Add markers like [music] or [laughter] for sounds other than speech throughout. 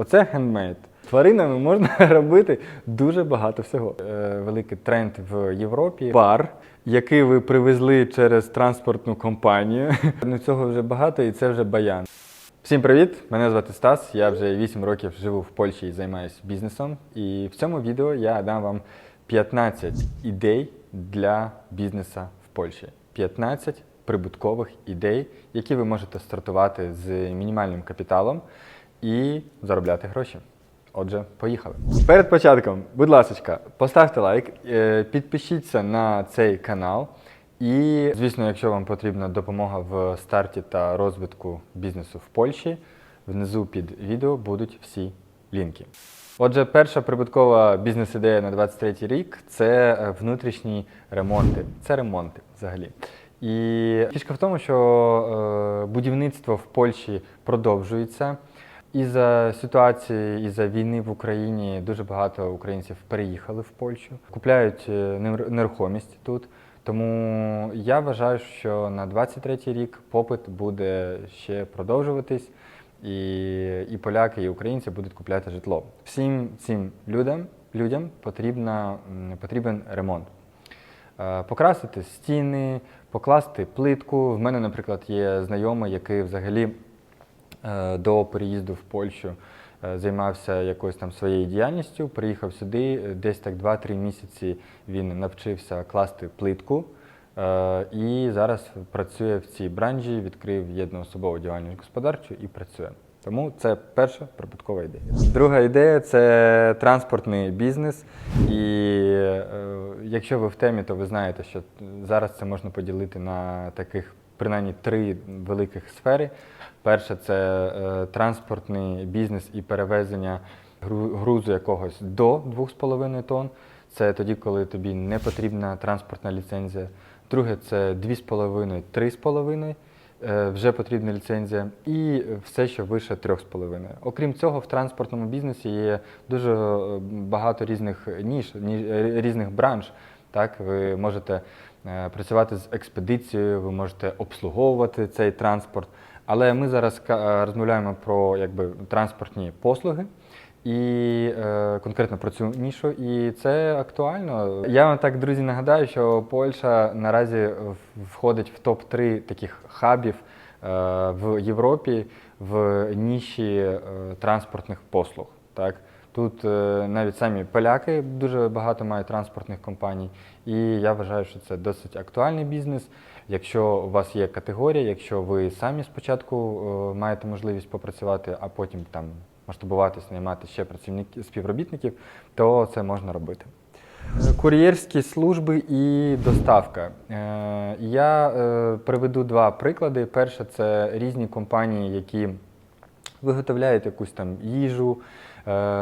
Оце хендмейд. Тваринами можна [laughs] робити дуже багато всього. Е, великий тренд в Європі. Бар, який ви привезли через транспортну компанію. [laughs] Ну цього вже багато, і це вже баян. Всім привіт! Мене звати Стас. Я вже 8 років живу в Польщі і займаюся бізнесом. І в цьому відео я дам вам 15 ідей для бізнесу в Польщі. 15 прибуткових ідей, які ви можете стартувати з мінімальним капіталом і заробляти гроші. Отже, поїхали. Перед початком, будь ласка, поставте лайк, е, підпишіться на цей канал. І, звісно, якщо вам потрібна допомога в старті та розвитку бізнесу в Польщі, внизу під відео будуть всі лінки. Отже, перша прибуткова бізнес-ідея на 23 рік це е, внутрішні ремонти. Це ремонти взагалі. І фішка в тому, що е, будівництво в Польщі продовжується. Із-за ситуації, із-за війни в Україні дуже багато українців переїхали в Польщу, купляють е, нерухомість тут. Тому я вважаю, що на 23-й рік попит буде ще продовжуватись, і, і поляки, і українці будуть купляти житло. Всім цим людям, людям потрібна, потрібен ремонт. Е, Покрасити стіни, покласти плитку. В мене, наприклад, є знайомий, який взагалі до переїзду в Польщу е, займався якоюсь там своєю діяльністю. Приїхав сюди, е, десь так 2-3 місяці він навчився класти плитку. е, І зараз працює в цій бранжі, відкрив єдноособову діяльність господарчу і працює. Тому це перша прибуткова ідея. Друга ідея це транспортний бізнес. І е, якщо ви в темі, то ви знаєте, що зараз це можна поділити на таких принаймні три великих сфери. Перше це е, транспортний бізнес і перевезення грузу якогось до 2,5 тонн. Це тоді, коли тобі не потрібна транспортна ліцензія. Друге це 2,5-3,5. е, Вже потрібна ліцензія, і все, що вище 3,5. Окрім цього, в транспортному бізнесі є дуже е, багато різних ніж, ні- різних бранж. Так, ви можете працювати з експедицією, ви можете обслуговувати цей транспорт. Але ми зараз е, розмовляємо про якби, транспортні послуги і е, конкретно про цю нішу, і це актуально. Я вам так, друзі, нагадаю, що Польща наразі входить в топ-3 таких хабів е, в Європі в ніші е, транспортних послуг. Так? Тут е, навіть самі поляки дуже багато мають транспортних компаній, і я вважаю, що це досить актуальний бізнес. Якщо у вас є категорія, якщо ви самі спочатку е, маєте можливість попрацювати, а потім там масштабуватись, наймати ще працівників співробітників, то це можна робити. Кур'єрські служби і доставка. Е, Я приведу два приклади. Перше, це різні компанії, які виготовляють якусь там їжу,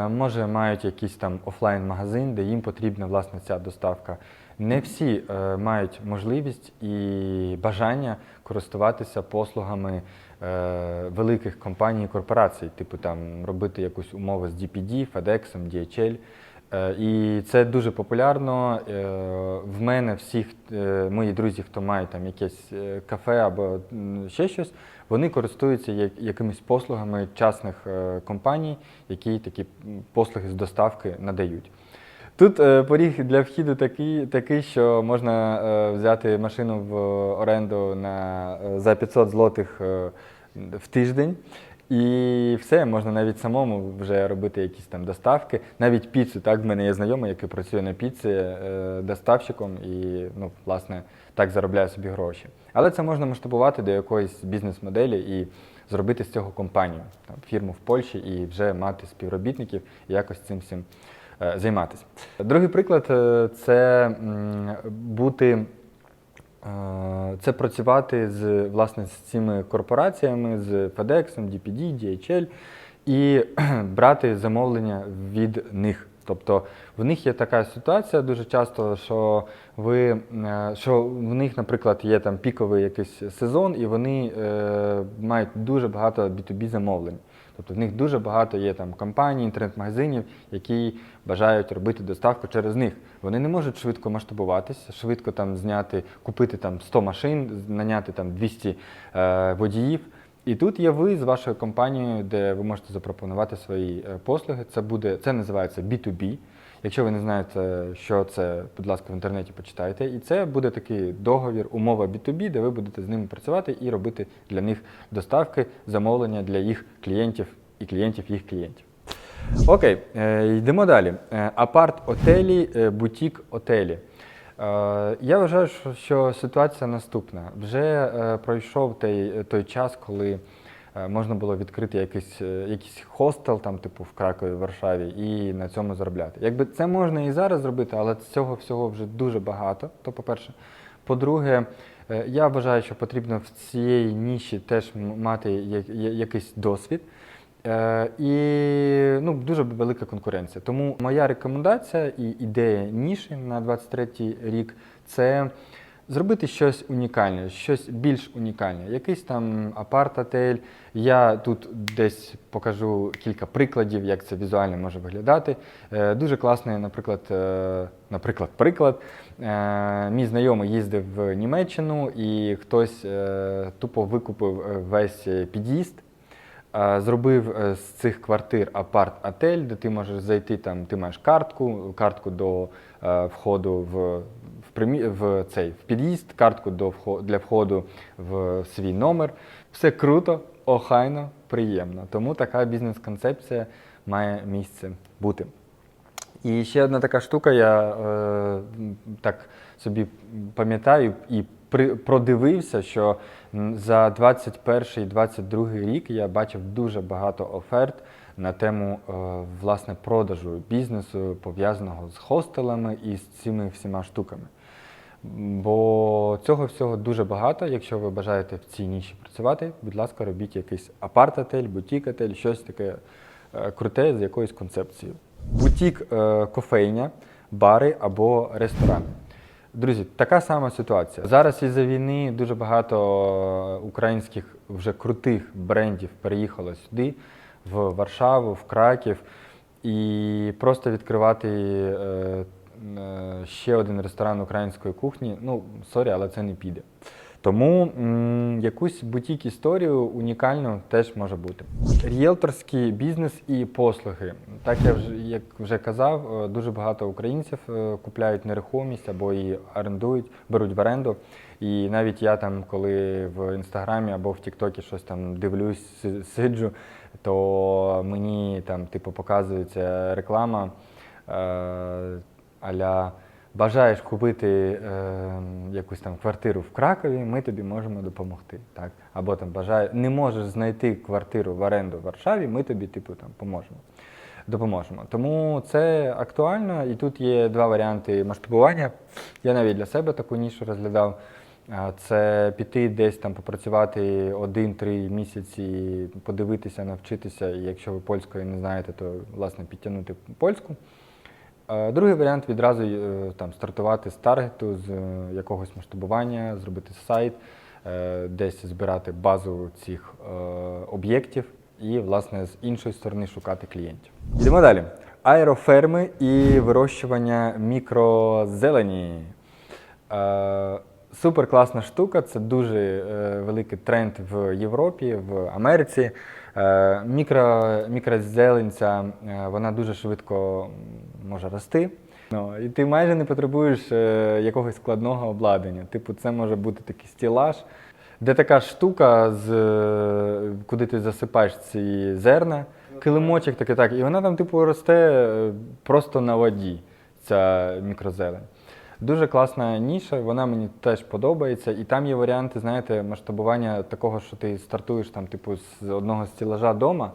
може мають якийсь там офлайн-магазин, де їм потрібна власне ця доставка. Не всі е, мають можливість і бажання користуватися послугами е, великих компаній і корпорацій, типу там робити якусь умову з DPD, FedEx, DHL. Е, І це дуже популярно. Е, В мене всі е, мої друзі, хто мають там якесь е, кафе або ще щось, вони користуються як- якимись послугами частних е, компаній, які такі послуги з доставки надають. Тут е, поріг для вхіду такий, такий що можна е, взяти машину в оренду на, за 500 злотих в тиждень. І все, можна навіть самому вже робити якісь там доставки, навіть піцу. Так, в мене є знайомий, який працює на піці доставщиком і, ну, власне, так заробляє собі гроші. Але це можна масштабувати до якоїсь бізнес-моделі і зробити з цього компанію, там, фірму в Польщі і вже мати співробітників і якось цим всім е, займатися. Другий приклад е, це бути. Е, Це працювати з власне з цими корпораціями, з FedEx, DPD, DHL і [clears throat] брати замовлення від них. Тобто в них є така ситуація дуже часто, що ви е, що в них, наприклад, є там піковий якийсь сезон, і вони е, мають дуже багато B2B замовлень. Тобто в них дуже багато є там компаній, інтернет-магазинів, які бажають робити доставку через них. Вони не можуть швидко масштабуватися, швидко там зняти, купити там 100 машин, наняти там 200 е, водіїв. І тут є ви з вашою компанією, де ви можете запропонувати свої е, послуги. Це буде це називається B2B. Якщо ви не знаєте, що це, будь ласка, в інтернеті почитайте. І це буде такий договір, умова B2B, де ви будете з ними працювати і робити для них доставки, замовлення для їх клієнтів і клієнтів їх клієнтів. Окей, е, йдемо далі. Е, Апарт-отелі, бутік-отелі. Е, Я вважаю, що, ситуація наступна. Вже е, пройшов той, той час, коли е, можна було відкрити якийсь, якийсь хостел, там, типу в Кракові, Варшаві, і на цьому заробляти. Якби це можна і зараз зробити, але цього всього вже дуже багато. То, по-перше. По-друге, я вважаю, що потрібно в цієї ніші теж мати якийсь досвід. Е, І ну, дуже велика конкуренція. Тому моя рекомендація і ідея ніші на 23 рік це зробити щось унікальне, щось більш унікальне. Якийсь там апарт-отель. Я тут десь покажу кілька прикладів, як це візуально може виглядати. Е, Дуже класний, наприклад, е, наприклад, приклад. Мій знайомий їздив в Німеччину і хтось тупо викупив весь під'їзд. Зробив е, з цих квартир апарт-отель, де ти можеш зайти там, ти маєш картку, картку до е, входу в, в, примі... в цей в під'їзд, картку до для входу в свій номер. Все круто, охайно, приємно. Тому така бізнес-концепція має місце бути. І ще одна така штука, я е, так собі пам'ятаю і при, продивився, що за 21-22 рік я бачив дуже багато оферт на тему е, власне продажу бізнесу, пов'язаного з хостелами і з цими всіма штуками. Бо цього всього дуже багато. Якщо ви бажаєте в цій ніші працювати, будь ласка, робіть якийсь апарт-отель, бутік-отель, щось таке е, круте з якоюсь концепцією. Бутік е, кофейня, бари або ресторани. Друзі, така сама ситуація. Зараз із-за війни дуже багато е, українських вже крутих брендів переїхало сюди, в Варшаву, в Краків. І просто відкривати е, е, ще один ресторан української кухні, ну, сорі, але це не піде. Тому якусь бутік історію унікальну теж може бути. Ріелторський бізнес і послуги. Так я вже як вже казав, е, дуже багато українців е, купляють нерухомість або її орендують, беруть в оренду. І навіть я там, коли в інстаграмі або в Тіктокі щось там дивлюсь, сиджу, то мені там типу показується реклама е, аля бажаєш купити е, якусь там квартиру в Кракові, ми тобі можемо допомогти. Так? Або там бажає, не можеш знайти квартиру в оренду в Варшаві, ми тобі типу там поможемо. Допоможемо. Тому це актуально, і тут є два варіанти масштабування. Я навіть для себе таку нішу розглядав. Це піти десь там попрацювати один-три місяці, подивитися, навчитися. І якщо ви польської не знаєте, то власне підтягнути польську. Е, Другий варіант відразу е, там стартувати з таргету, з е, якогось масштабування, зробити сайт, десь збирати базу цих об'єктів і, власне, з іншої сторони шукати клієнтів. Йдемо далі. Аероферми і вирощування мікрозелені. Супер класна штука, це дуже великий тренд в Європі, в Америці. Е, мікро, мікрозелень ця, е, вона дуже швидко може рости. Ну, і ти майже не потребуєш е, якогось складного обладнання. Типу, це може бути такий стілаж, де така штука, з, куди ти засипаєш ці зерна, килимочок такий так, і вона там, типу, росте просто на воді, ця мікрозелень. Дуже класна ніша, вона мені теж подобається. І там є варіанти, знаєте, масштабування такого, що ти стартуєш там, типу, з одного стілажа вдома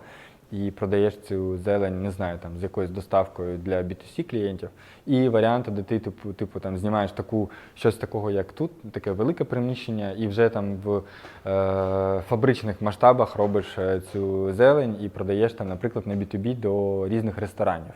і продаєш цю зелень, не знаю, там з якоюсь доставкою для B2C клієнтів. І варіанти, де ти типу, типу там знімаєш таку щось такого, як тут, таке велике приміщення, і вже там в е, фабричних масштабах робиш е, цю зелень і продаєш там, наприклад, на B2B до різних ресторанів.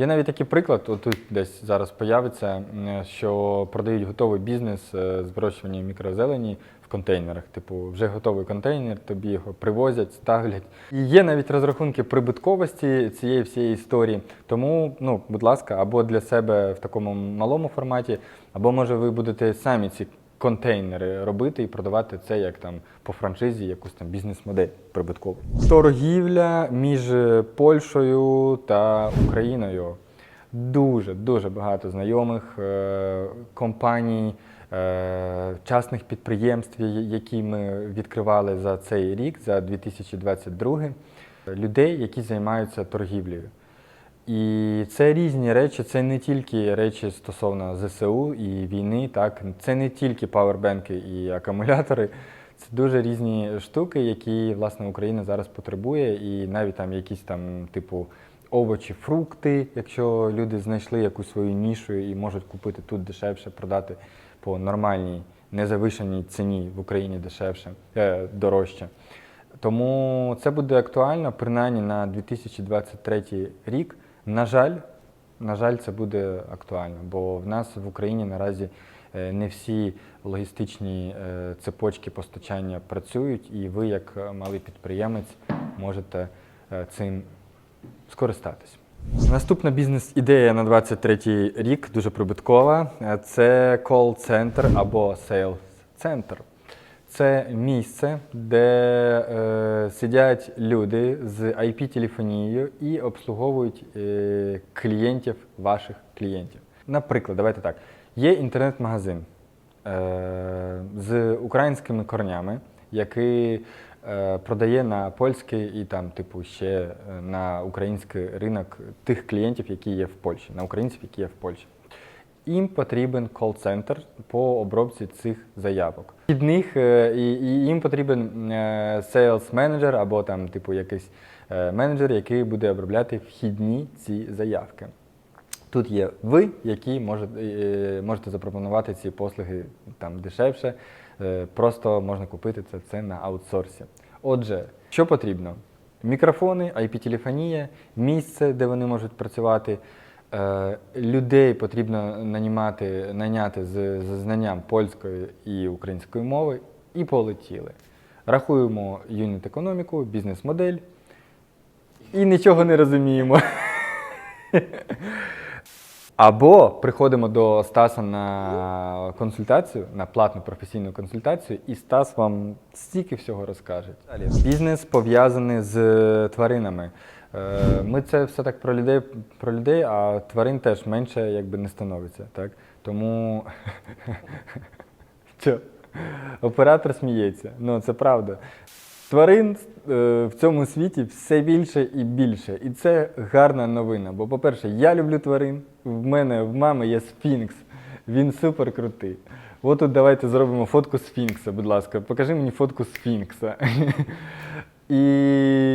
Є навіть такий приклад, отут десь зараз появиться, що продають готовий бізнес е, з мікрозелені в контейнерах. Типу, вже готовий контейнер, тобі його привозять, ставлять. І є навіть розрахунки прибутковості цієї всієї історії. Тому, ну, будь ласка, або для себе в такому малому форматі, або може ви будете самі ці контейнери робити і продавати це як там по франшизі, якусь там бізнес-модель прибуткову. Торгівля між Польщею та Україною. Дуже дуже багато знайомих е, компаній, е, частних підприємств, які ми відкривали за цей рік, за 2022, людей, які займаються торгівлею. І це різні речі, це не тільки речі стосовно ЗСУ і війни, так це не тільки павербенки і акумулятори. Це дуже різні штуки, які власне Україна зараз потребує, і навіть там якісь там, типу, овочі, фрукти, якщо люди знайшли якусь свою нішу і можуть купити тут дешевше, продати по нормальній, незавишеній ціні в Україні дешевше, е, дорожче. Тому це буде актуально, принаймні на 2023 рік. На жаль, на жаль, це буде актуально, бо в нас в Україні наразі е, не всі логістичні е, цепочки постачання працюють, і ви, як е, малий підприємець, можете цим скористатись. Наступна бізнес-ідея на 23 рік дуже прибуткова. Це кол-центр або сейлс-центр. Це місце, де е, сидять люди з IP-телефонією і обслуговують е, клієнтів ваших клієнтів. Наприклад, давайте так: є інтернет-магазин е, з українськими корнями, який е, продає на польський і там, типу, ще е, на український ринок тих клієнтів, які є в Польщі, на українців, які є в Польщі. Їм потрібен кол-центр по обробці цих заявок. Від них е, і, їм потрібен е, sales менеджер або там, типу, якийсь е, менеджер, який буде обробляти вхідні ці заявки. Тут є ви, які можете, можете запропонувати ці послуги там дешевше. Просто можна купити це, це на аутсорсі. Отже, що потрібно? Мікрофони, IP-телефонія, місце, де вони можуть працювати. Е, Людей потрібно нанімати, наняти з, з знанням польської і української мови, і полетіли. Рахуємо юніт економіку, бізнес-модель і нічого не розуміємо. [laughs] Або приходимо до Стаса на консультацію, на платну професійну консультацію, і Стас вам стільки всього розкаже. Бізнес пов'язаний з тваринами. Е, Ми це все так про людей, про людей, а тварин теж менше якби не становиться. Так? Тому? [laughs] Оператор сміється. Ну, це правда. Тварин е, в цьому світі все більше і більше. І це гарна новина. Бо, по-перше, я люблю тварин. В мене в мами є сфінкс. Він супер крутий. От тут давайте зробимо фотку сфінкса, будь ласка. Покажи мені фотку сфінкса. [laughs] І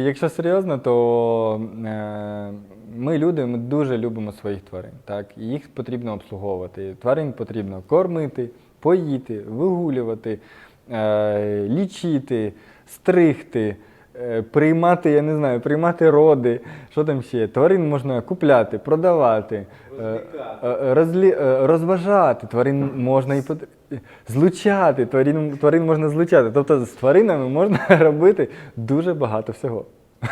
якщо серйозно, то е, ми люди, ми дуже любимо своїх тварин. Так? І їх потрібно обслуговувати. Тварин потрібно кормити, поїти, вигулювати, е, лічити, стригти, е, приймати, я не знаю, приймати роди. Що там ще? Тварин можна купляти, продавати, розлі, е, розважати. Тварин можна і злучати, тварин, тварин можна злучати. Тобто з тваринами можна [laughs] робити дуже багато всього. [laughs]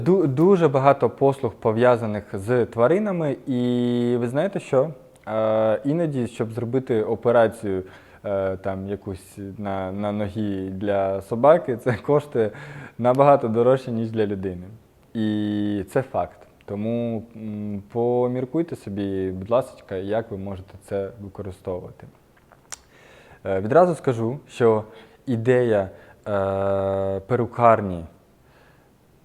Ду- Дуже багато послуг пов'язаних з тваринами, і ви знаєте що? Е, іноді, щоб зробити операцію е, там якусь на, на ногі для собаки, це [laughs] коштує набагато дорожче, ніж для людини. І це факт. Тому поміркуйте собі, будь ласка, як ви можете це використовувати. Е, Відразу скажу, що ідея е, перукарні,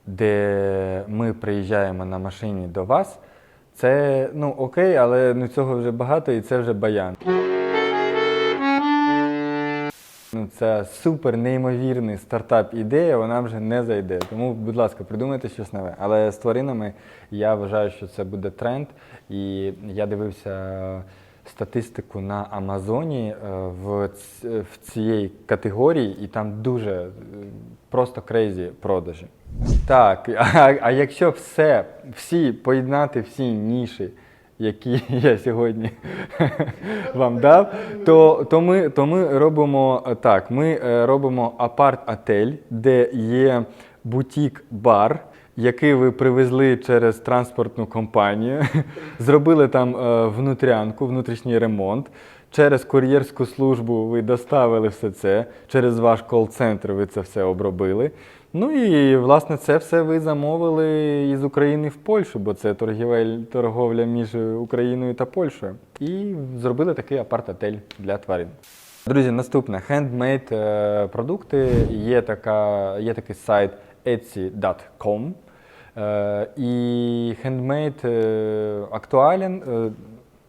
де ми приїжджаємо на машині до вас, це ну окей, але ну, цього вже багато і це вже баян. Це супер неймовірний стартап ідея, вона вже не зайде. Тому, будь ласка, придумайте щось нове. Але з тваринами я вважаю, що це буде тренд. І я дивився статистику на Амазоні е, в цієї категорії, і там дуже е, просто крейзі продажі. Так, [laughs] а, а якщо все, всі поєднати всі ніші, які [laughs] я сьогодні [laughs] вам дав, то, то, ми, то ми робимо е, так: ми е, робимо апарт-отель, де є бутік-бар, який ви привезли через транспортну компанію, [laughs] зробили там е, внутрянку, внутрішній ремонт. Через кур'єрську службу ви доставили все це, через ваш кол-центр ви це все обробили. Ну і власне це все ви замовили із України в Польщу, бо це торгівель, торговля між Україною та Польщею. І зробили такий апарт-отель для тварин. Друзі, наступне хендмейд продукти. Є, така, є такий сайт etsy.com. Е, і хендмейд актуален. Е,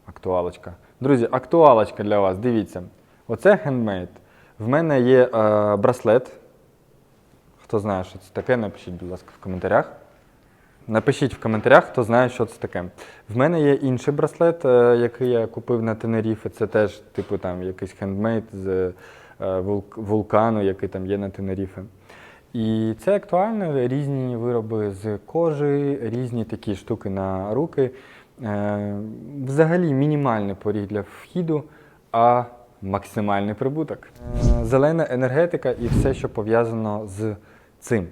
актуалочка. Друзі, актуалочка для вас. Дивіться. Оце хендмейд. В мене є е, браслет. Хто знає, що це таке, напишіть, будь ласка, в коментарях. Напишіть в коментарях, хто знає, що це таке. В мене є інший браслет, е, який я купив на Тенеріфі. Це теж, типу, там якийсь хендмейд з е, вулкану, який там є на Тенеріфі. І це актуально, різні вироби з кожи, різні такі штуки на руки. Е, Взагалі мінімальний поріг для вхіду, а максимальний прибуток. Зелена енергетика і все, що пов'язано з цим.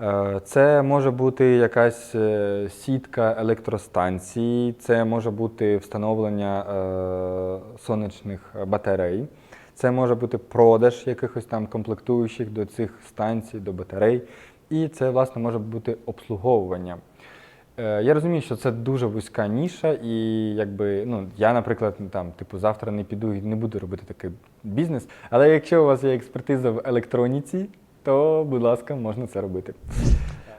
Е, Це може бути якась е, сітка електростанцій, це може бути встановлення е, сонячних батарей, це може бути продаж якихось там комплектуючих до цих станцій, до батарей, і це, власне, може бути обслуговування. Я розумію, що це дуже вузька ніша, і якби ну я, наприклад, там, типу, завтра не піду і не буду робити такий бізнес. Але якщо у вас є експертиза в електроніці, то, будь ласка, можна це робити.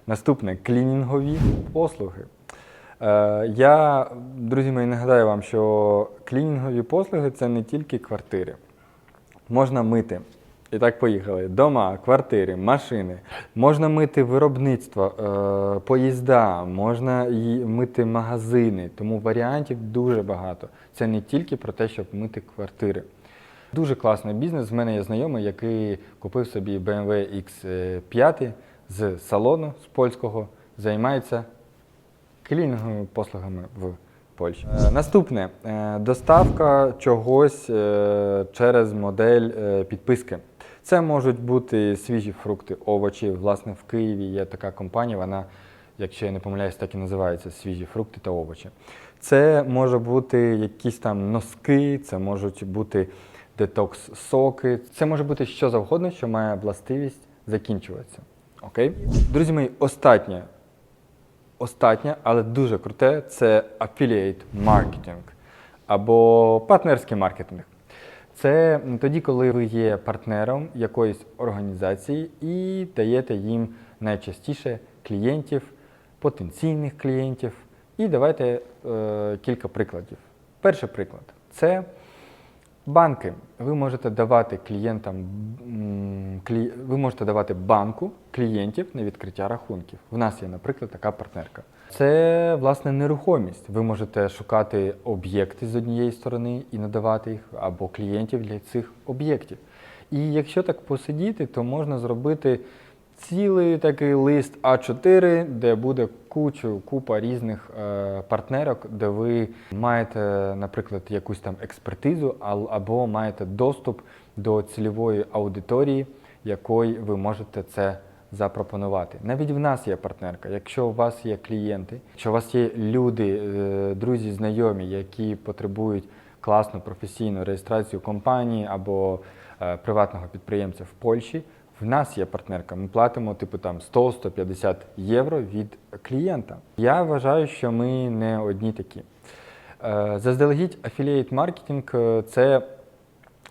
Наступне клінінгові послуги. Е, Я, друзі мої, нагадаю вам, що клінінгові послуги це не тільки квартири. Можна мити. І так поїхали. Дома, квартири, машини. Можна мити виробництво, е, поїзда, можна мити магазини. Тому варіантів дуже багато. Це не тільки про те, щоб мити квартири. Дуже класний бізнес. В мене є знайомий, який купив собі BMW X5 з салону з польського, займається клінінговими послугами в Польщі. Е, Наступне Е, доставка чогось е, через модель підписки. Це можуть бути свіжі фрукти, овочі. Власне, в Києві є така компанія, вона, якщо я не помиляюсь, так і називається свіжі фрукти та овочі. Це може бути якісь там носки, це можуть бути детокс-соки, це може бути що завгодно, що має властивість закінчуватися. Окей? Друзі мої, останнє Остатнє, але дуже круте, це affiliate маркетинг або партнерський маркетинг. Це тоді, коли ви є партнером якоїсь організації і даєте їм найчастіше клієнтів, потенційних клієнтів. І давайте е, кілька прикладів. Перший приклад це Банки. Ви можете давати клієнтам, клі... ви можете давати банку клієнтів на відкриття рахунків. В нас є, наприклад, така партнерка. Це власне нерухомість. Ви можете шукати об'єкти з однієї сторони і надавати їх, або клієнтів для цих об'єктів. І якщо так посидіти, то можна зробити цілий такий лист А4, де буде кучу, купа різних е, партнерок, де ви маєте, наприклад, якусь там експертизу, або маєте доступ до цільової аудиторії, якої ви можете це запропонувати. Навіть в нас є партнерка. Якщо у вас є клієнти, якщо у вас є люди, е, друзі, знайомі, які потребують класну професійну реєстрацію компанії або е, приватного підприємця в Польщі. В нас є партнерка. Ми платимо типу там 100-150 євро від клієнта. Я вважаю, що ми не одні такі. Е, Заздалегідь афілієт маркетинг е, це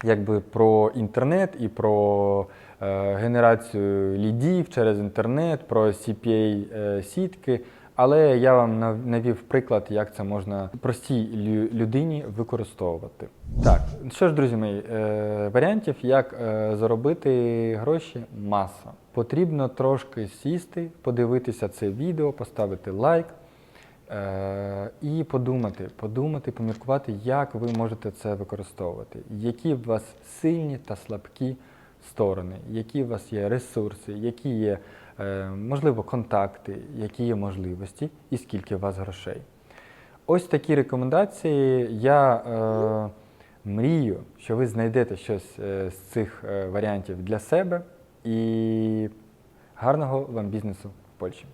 якби про інтернет і про е, генерацію лідів через інтернет, про CPA е, сітки. Але я вам навів приклад, як це можна простій людині використовувати. Так, що ж, друзі мої, е, варіантів, як е, заробити гроші, маса. Потрібно трошки сісти, подивитися це відео, поставити лайк. Е, і подумати, подумати, поміркувати, як ви можете це використовувати, які в вас сильні та слабкі сторони, які у вас є ресурси, які є, можливо, контакти, які є можливості і скільки у вас грошей. Ось такі рекомендації. Я е, мрію, що ви знайдете щось е, з цих е, варіантів для себе і гарного вам бізнесу в Польщі.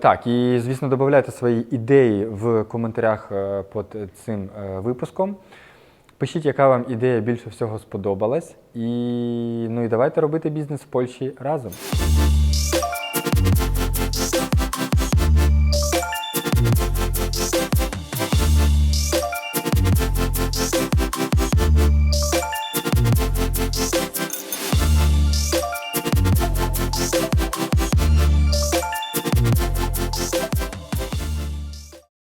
Так, і звісно, додавайте свої ідеї в коментарях е, під цим е, випуском. Пишіть, яка вам ідея більше всього сподобалась. І ну і давайте робити бізнес в Польщі разом.